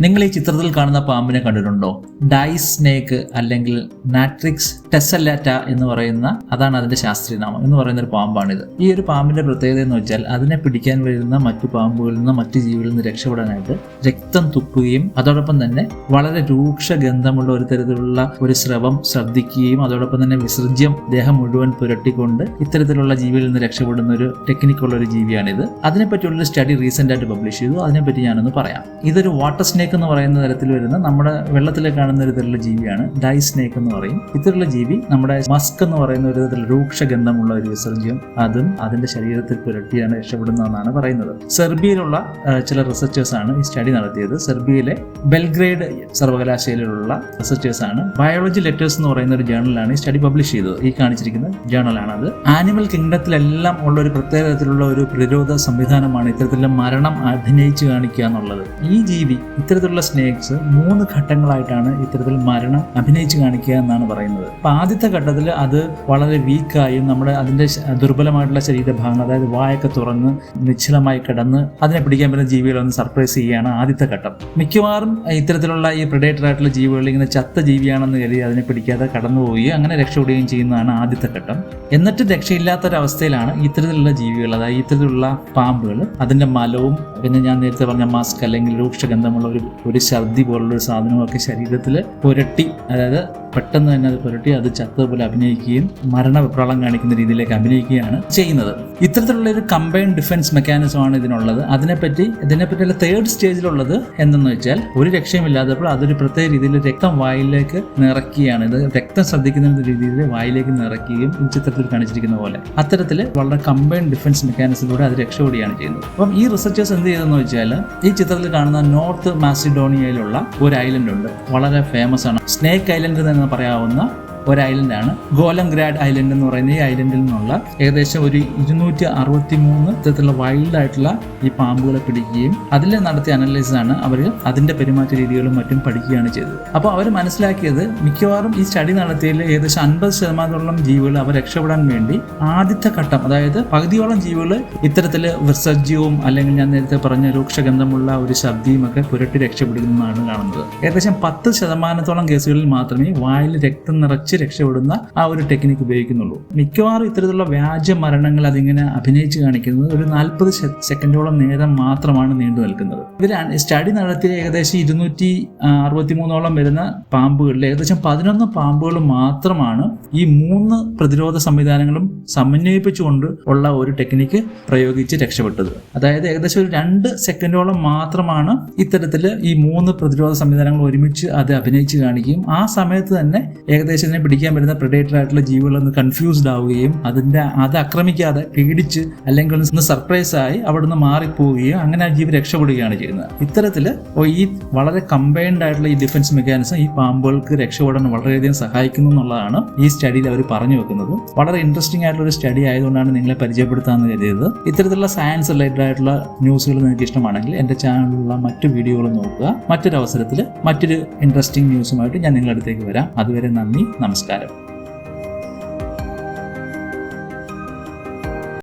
നിങ്ങൾ ഈ ചിത്രത്തിൽ കാണുന്ന പാമ്പിനെ കണ്ടിട്ടുണ്ടോ? ഡൈസ് സ്നേക്ക് അല്ലെങ്കിൽ നാട്രിക്സ് ടെസലാറ്റ എന്ന് പറയുന്ന അതാണ് അതിന്റെ ശാസ്ത്രീയ നാമം എന്ന് പറയുന്ന ഒരു പാമ്പാണിത്. ഈ ഒരു പാമ്പിന്റെ പ്രത്യേകത എന്ന് വെച്ചാൽ അതിനെ പിടിക്കാൻ വരുന്ന മറ്റു പാമ്പുകളിൽ നിന്ന് മറ്റു ജീവികളിൽ നിന്ന് രക്ഷപ്പെടാനായിട്ട് രക്തം തുപ്പുകയും അതോടൊപ്പം തന്നെ വളരെ രൂക്ഷ ഗന്ധമുള്ള ഒരു തരത്തിലുള്ള ഒരു സ്രവം ശ്രദ്ധിക്കുകയും അതോടൊപ്പം തന്നെ വിസർജ്യം ദേഹം മുഴുവൻ പുരട്ടിക്കൊണ്ട് ഇത്തരത്തിലുള്ള ജീവികളിൽ നിന്ന് രക്ഷപ്പെടുന്ന ഒരു ടെക്നിക്കുള്ള ഒരു ജീവിയാണിത്. അതിനെപ്പറ്റിയുള്ള സ്റ്റഡി റീസെന്റ് ആയിട്ട് പബ്ലിഷ് ചെയ്തു. അതിനെപ്പറ്റി ഞാനൊന്ന് പറയാം. ഇതൊരു വാട്ടർ സ്നേക്ക് എന്ന് പറയുന്ന തരത്തിൽ വരുന്ന നമ്മുടെ വെള്ളത്തിൽ കാണുന്ന ഒരു തരത്തിലുള്ള ജീവിയാണ് ഡൈ സ്നേക്ക് എന്ന് പറയും. ഇത്തരത്തിലുള്ള ജീവി നമ്മുടെ മസ്ക് എന്ന് പറയുന്ന ഒരു തരത്തിൽ രൂക്ഷ ഗന്ധമുള്ള ഒരു വിസർജ്യം. അതും അതിന്റെ ശരീരത്തിൽ പുരട്ടിയാണ് രക്ഷപ്പെടുന്നതെന്നാണ് പറയുന്നത്. സെർബിയയിലുള്ള ചില റിസർച്ചേഴ്സ് ആണ് ഈ സ്റ്റഡി നടത്തിയത്. സെർബിയയിലെ ബെൽഗ്രേഡ് സർവകലാശാലയിലുള്ള റിസർച്ചേഴ്സ് ആണ്. ബയോളജി ലെറ്റേഴ്സ് എന്ന് പറയുന്ന ഒരു ജേണലാണ് ഈ സ്റ്റഡി പബ്ലിഷ് ചെയ്തത്. ഈ കാണിച്ചിരിക്കുന്ന ജേണലാണ് അത്. ആനിമൽ കിങ്ഡത്തിലെല്ലാം ഉള്ള ഒരു പ്രത്യേക തരത്തിലുള്ള ഒരു പ്രതിരോധ സംവിധാനമാണ് ഇത്തരത്തിലുള്ള മരണം അഭിനയിച്ചു കാണിക്കുക എന്നുള്ളത്. ഈ ജീവി ഇത്തരത്തിലുള്ള സ്നേക്സ് മൂന്ന് ഘട്ടങ്ങളായിട്ടാണ് ഇത്തരത്തിൽ മരണം അഭിനയിച്ച് കാണിക്കുക എന്നാണ് പറയുന്നത്. അപ്പൊ ആദ്യത്തെ ഘട്ടത്തിൽ അത് വളരെ വീക്കായും നമ്മൾ അതിന്റെ ദുർബലമായിട്ടുള്ള ശരീരഭാഗങ്ങൾ അതായത് വായൊക്കെ തുറന്ന് നിശ്ചലമായി കിടന്ന് അതിനെ പിടിക്കാൻ പറ്റുന്ന ജീവികളൊന്ന് സർപ്രൈസ് ചെയ്യുകയാണ് ആദ്യത്തെ ഘട്ടം. മിക്കവാറും ഇത്തരത്തിലുള്ള ഈ പ്രിഡേറ്റർ ആയിട്ടുള്ള ജീവികൾ ഇങ്ങനെ ചത്ത ജീവിയാണെന്ന് കരുതി അതിനെ പിടിക്കാതെ കടന്നു പോവുകയും അങ്ങനെ രക്ഷപ്പെടുകയും ചെയ്യുന്നതാണ് ആദ്യത്തെ ഘട്ടം. എന്നിട്ട് രക്ഷയില്ലാത്തൊരവസ്ഥയിലാണ് ഇത്തരത്തിലുള്ള ജീവികൾ അതായത് ഇത്തരത്തിലുള്ള പാമ്പുകൾ അതിന്റെ മലവും പിന്നെ ഞാൻ നേരത്തെ പറഞ്ഞ മാസ്ക് അല്ലെങ്കിൽ രൂക്ഷഗന്ധമുള്ള ഒരു ഒരു ഛർദി പോലുള്ള ഒരു സാധനങ്ങളൊക്കെ ശരീരത്തിൽ പുരട്ടി അതായത് പെട്ടെന്ന് തന്നെ അത് പുരട്ടി അത് ചത്തതുപോലെ അഭിനയിക്കുകയും മരണവിപ്രളം കാണിക്കുന്ന രീതിയിലേക്ക് അഭിനയിക്കുകയാണ് ചെയ്യുന്നത്. ഇത്തരത്തിലുള്ള ഒരു കമ്പൈൻ ഡിഫൻസ് മെക്കാനിസമാണ് ഇതിനുള്ളത്. അതിനെപ്പറ്റി ഇതിനെപ്പറ്റിയുള്ള തേർഡ് സ്റ്റേജിലുള്ളത് എന്തെന്ന് വെച്ചാൽ ഒരു രക്ഷയുമില്ലാത്തപ്പോൾ അതൊരു പ്രത്യേക രീതിയിൽ രക്തം വായിലേക്ക് നിറയ്ക്കുകയാണ്. ഇത് രക്തം ശ്രദ്ധിക്കുന്ന രീതിയിൽ വായിലേക്ക് നിറയ്ക്കുകയും ഈ ചിത്രത്തിൽ കാണിച്ചിരിക്കുന്ന പോലെ. അത്തരത്തിൽ വളരെ കമ്പൈൻ ഡിഫൻസ് മെക്കാനിസത്തിലൂടെ അത് രക്ഷപ്പെടുകയാണ് ചെയ്യുന്നത്. അപ്പം ഈ റിസർച്ചേഴ്സ് എന്ത് ചെയ്തെന്ന് വെച്ചാൽ ഈ ചിത്രത്തിൽ കാണുന്ന നോർത്ത് മാസിഡോണിയയിലുള്ള ഒരു ഐലൻഡ് ഉണ്ട്. വളരെ ഫേമസ് ആണ്. സ്നേക്ക് ഐലൻഡ് എന്ന് പറയാവുന്ന ഒരു ഐലൻഡാണ് ഗോലംഗ്രാഡ് ഐലൻഡ് എന്ന് പറയുന്ന ഈ ഐലൻഡിൽ നിന്നുള്ള ഏകദേശം ഒരു ഇരുന്നൂറ്റി അറുപത്തി മൂന്ന് ഇത്തരത്തിലുള്ള വൈൽഡ് ആയിട്ടുള്ള ഈ പാമ്പുകളെ പിടിക്കുകയും അതിൽ നടത്തിയ അനലൈസിസ് ആണ് അവർ അതിന്റെ പെരുമാറ്റ രീതികളും മറ്റും പഠിക്കുകയാണ് ചെയ്തത്. അപ്പോൾ അവർ മനസ്സിലാക്കിയത് മിക്കവാറും ഈ സ്റ്റഡി നടത്തിയതിൽ ഏകദേശം അൻപത് ശതമാനത്തോളം ജീവികൾ അവർ രക്ഷപ്പെടാൻ വേണ്ടി ആദ്യത്തെ ഘട്ടം അതായത് പകുതിയോളം ജീവികൾ ഇത്തരത്തിൽ വിസർജ്യവും അല്ലെങ്കിൽ ഞാൻ നേരത്തെ പറഞ്ഞ രൂക്ഷഗന്ധമുള്ള ഒരു ശബ്ദിയും ഒക്കെ പുരട്ടി രക്ഷപ്പെടുന്നതാണ് കാണുന്നത്. ഏകദേശം പത്ത് ശതമാനത്തോളം കേസുകളിൽ മാത്രമേ വായിൽ രക്തം നിറച്ച് രക്ഷപ്പെടുന്ന ആ ഒരു ടെക്നിക്ക് ഉപയോഗിക്കുന്നുള്ളൂ. മിക്കവാറും ഇത്തരത്തിലുള്ള വ്യാജ മരണങ്ങൾ അതിങ്ങനെ അഭിനയിച്ച് കാണിക്കുന്നത് ഒരു നാൽപ്പത് സെക്കൻഡോളം നേരം മാത്രമാണ് നീണ്ടു നിൽക്കുന്നത്. ഇവർ സ്റ്റഡി നടത്തിയ ഏകദേശം ഇരുന്നൂറ്റി അറുപത്തി മൂന്നോളം വരുന്ന പാമ്പുകളിൽ ഏകദേശം പതിനൊന്ന് പാമ്പുകൾ മാത്രമാണ് ഈ മൂന്ന് പ്രതിരോധ സംവിധാനങ്ങളും സമന്വയിപ്പിച്ചുകൊണ്ട് ഉള്ള ഒരു ടെക്നിക്ക് പ്രയോഗിച്ച് രക്ഷപ്പെട്ടത്. അതായത് ഏകദേശം ഒരു രണ്ട് സെക്കൻഡോളം മാത്രമാണ് ഇത്തരത്തിൽ ഈ മൂന്ന് പ്രതിരോധ സംവിധാനങ്ങൾ ഒരുമിച്ച് അത് അഭിനയിച്ച് കാണിക്കുകയും ആ സമയത്ത് തന്നെ ഏകദേശം പിടിക്കാൻ വരുന്ന പ്രിഡേറ്റർ ആയിട്ടുള്ള ജീവികളൊന്ന് കൺഫ്യൂസ്ഡ് ആവുകയും അതിന്റെ അത് ആക്രമിക്കാതെ പേടിച്ച് അല്ലെങ്കിൽ ഒന്ന് സർപ്രൈസ് ആയി അവിടുന്ന് മാറിപ്പോവുകയും അങ്ങനെ ആ ജീവി രക്ഷപ്പെടുകയാണ് ചെയ്യുന്നത്. ഇത്തരത്തിൽ ഈ വളരെ കമ്പൈൻഡ് ആയിട്ടുള്ള ഈ ഡിഫൻസ് മെക്കാനിസം ഈ പാമ്പുകൾക്ക് രക്ഷപ്പെടാൻ വളരെയധികം സഹായിക്കുന്നു എന്നുള്ളതാണ് ഈ സ്റ്റഡിയിൽ അവർ പറഞ്ഞു വെക്കുന്നത്. വളരെ ഇൻട്രസ്റ്റിംഗ് ആയിട്ടുള്ള ഒരു സ്റ്റഡി ആയതുകൊണ്ടാണ് നിങ്ങളെ പരിചയപ്പെടുത്താമെന്ന് കരുതിയത്. ഇത്തരത്തിലുള്ള സയൻസ് റിലേറ്റഡ് ആയിട്ടുള്ള ന്യൂസുകൾ നിങ്ങൾക്ക് ഇഷ്ടമാണെങ്കിൽ എന്റെ ചാനലിലുള്ള മറ്റു വീഡിയോകൾ നോക്കുക. മറ്റൊരു അവസരത്തിൽ മറ്റൊരു ഇൻട്രസ്റ്റിംഗ് ന്യൂസുമായിട്ട് ഞാൻ നിങ്ങളുടെ അടുത്തേക്ക് വരാം. അതുവരെ നന്ദി നമസ്കാരം.